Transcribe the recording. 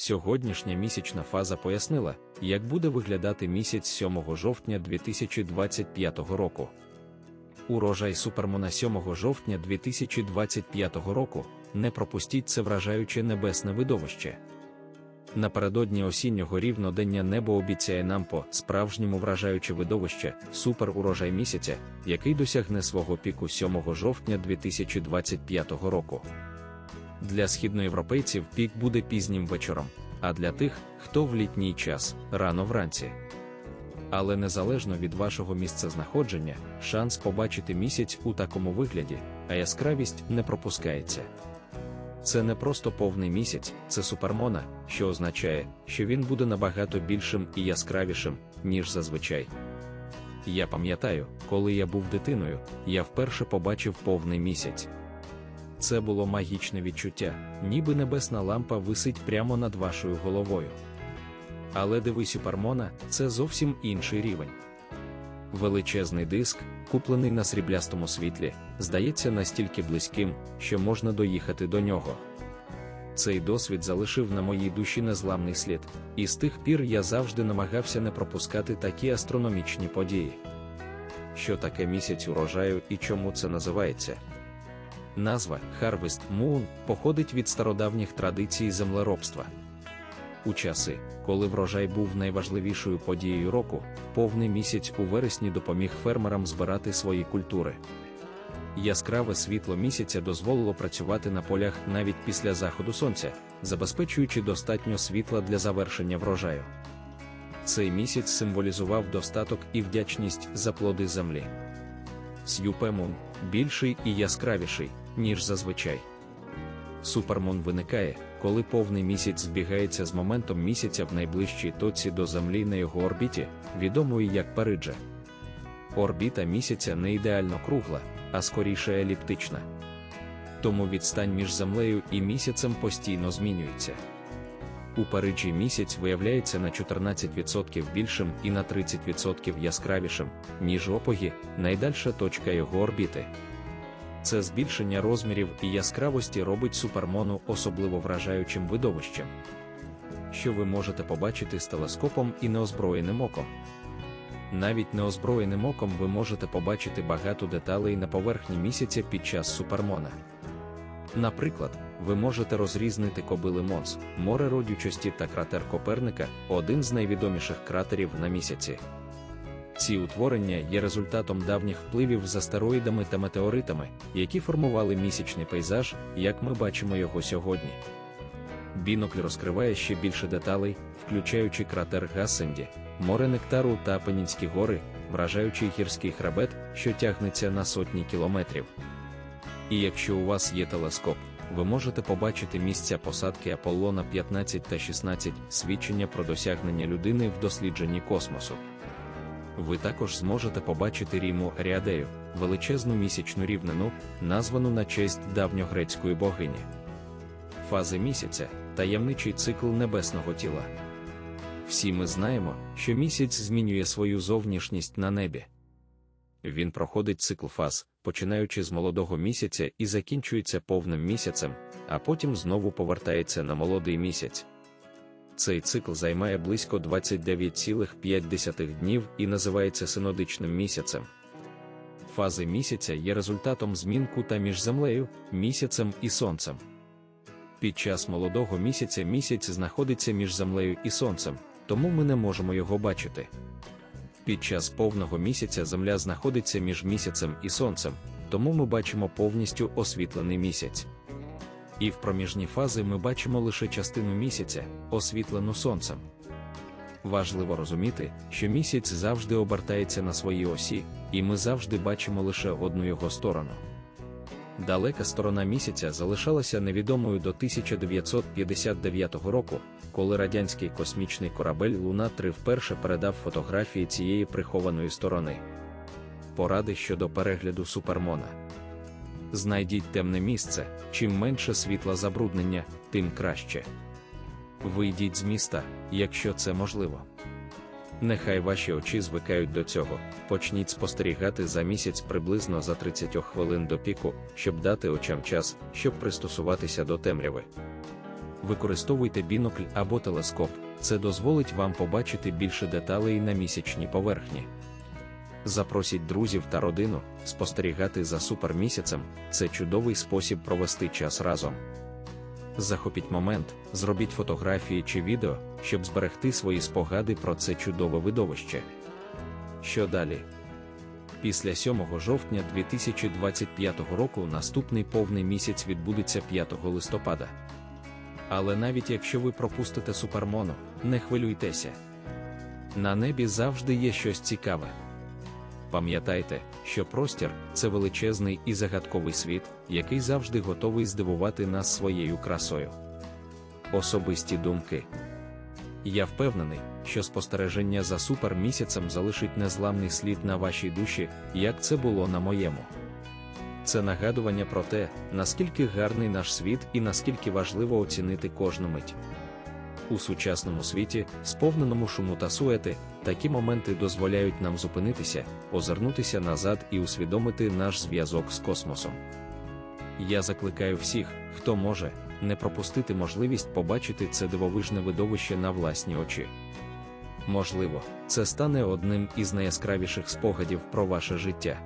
Сьогоднішня місячна фаза пояснила, як буде виглядати місяць 7 жовтня 2025 року. Урожай Супермона 7 жовтня 2025 року не пропустіть це вражаюче небесне видовище. Напередодні осіннього рівнодення небо обіцяє нам по справжньому вражаюче видовище супер урожай місяця, який досягне свого піку 7 жовтня 2025 року. Для східноєвропейців пік буде пізнім вечором, а для тих, хто в літній час рано вранці. Але незалежно від вашого місця знаходження, шанс побачити місяць у такому вигляді, а яскравість не пропускається. Це не просто повний місяць, це супермона, що означає, що він буде набагато більшим і яскравішим, ніж зазвичай. Я пам'ятаю, коли я був дитиною, я вперше побачив повний місяць. Це було магічне відчуття, ніби небесна лампа висить прямо над вашою головою. Але дивись супермона це зовсім інший рівень. Величезний диск, куплений на сріблястому світлі, здається настільки близьким, що можна доїхати до нього. Цей досвід залишив на моїй душі незламний слід, і з тих пір я завжди намагався не пропускати такі астрономічні події. Що таке місяць урожаю і чому це називається? Назва Harvest Moon походить від стародавніх традицій землеробства. У часи, коли врожай був найважливішою подією року, повний місяць у вересні допоміг фермерам збирати свої культури. Яскраве світло місяця дозволило працювати на полях навіть після заходу сонця, забезпечуючи достатньо світла для завершення врожаю. Цей місяць символізував достаток і вдячність за плоди землі. Сюпемун більший і яскравіший, ніж зазвичай. Супермон виникає, коли повний місяць збігається з моментом місяця в найближчій точці до Землі на його орбіті, відомої як Париджа. Орбіта місяця не ідеально кругла, а скоріше еліптична. Тому відстань між Землею і місяцем постійно змінюється. У Париджі місяць виявляється на 14% більшим і на 30% яскравішим, ніж опогі, найдальша точка його орбіти. Це збільшення розмірів і яскравості робить супермону особливо вражаючим видовищем, що ви можете побачити з телескопом і неозброєним оком. Навіть неозброєним оком ви можете побачити багато деталей на поверхні місяця під час супермона. Наприклад, ви можете розрізнити кобили Монс, море родючості та кратер Коперника один з найвідоміших кратерів на місяці. Ці утворення є результатом давніх впливів з астероїдами та метеоритами, які формували місячний пейзаж, як ми бачимо його сьогодні. Бінокль розкриває ще більше деталей, включаючи кратер Гассенді, море Нектару та Апенінські гори, вражаючий гірський хребет, що тягнеться на сотні кілометрів. І якщо у вас є телескоп, ви можете побачити місця посадки Аполлона 15 та 16, свідчення про досягнення людини в дослідженні космосу. Ви також зможете побачити Ріму Ріадею, величезну місячну рівнину, названу на честь давньогрецької богині. Фази місяця таємничий цикл небесного тіла. Всі ми знаємо, що місяць змінює свою зовнішність на небі. Він проходить цикл фаз, починаючи з молодого місяця і закінчується повним місяцем, а потім знову повертається на молодий місяць. Цей цикл займає близько 29,5 днів і називається синодичним місяцем. Фази місяця є результатом змін кута між землею, місяцем і сонцем. Під час молодого місяця місяць знаходиться між землею і сонцем, тому ми не можемо його бачити. Під час повного місяця Земля знаходиться між місяцем і сонцем, тому ми бачимо повністю освітлений місяць. І в проміжні фази ми бачимо лише частину місяця, освітлену сонцем. Важливо розуміти, що місяць завжди обертається на своїй осі, і ми завжди бачимо лише одну його сторону. Далека сторона місяця залишалася невідомою до 1959 року, коли радянський космічний корабель Луна 3 вперше передав фотографії цієї прихованої сторони. Поради щодо перегляду супермона. Знайдіть темне місце, чим менше світла забруднення, тим краще. Вийдіть з міста, якщо це можливо. Нехай ваші очі звикають до цього, почніть спостерігати за місяць приблизно за 30 хвилин до піку, щоб дати очам час, щоб пристосуватися до темряви. використовуйте бінокль або телескоп, це дозволить вам побачити більше деталей на місячній поверхні. Запросіть друзів та родину, спостерігати за супермісяцем це чудовий спосіб провести час разом. Захопіть момент, зробіть фотографії чи відео, щоб зберегти свої спогади про це чудове видовище. Що далі? Після 7 жовтня 2025 року наступний повний місяць відбудеться 5 листопада. Але навіть якщо ви пропустите супермону, не хвилюйтеся. На небі завжди є щось цікаве. Пам'ятайте, що простір це величезний і загадковий світ, який завжди готовий здивувати нас своєю красою. Особисті думки. Я впевнений, що спостереження за супермісяцем залишить незламний слід на вашій душі, як це було на моєму. Це нагадування про те, наскільки гарний наш світ і наскільки важливо оцінити кожну мить. У сучасному світі, сповненому шуму та суети, такі моменти дозволяють нам зупинитися, озирнутися назад і усвідомити наш зв'язок з космосом. Я закликаю всіх, хто може, не пропустити можливість побачити це дивовижне видовище на власні очі. Можливо, це стане одним із найяскравіших спогадів про ваше життя.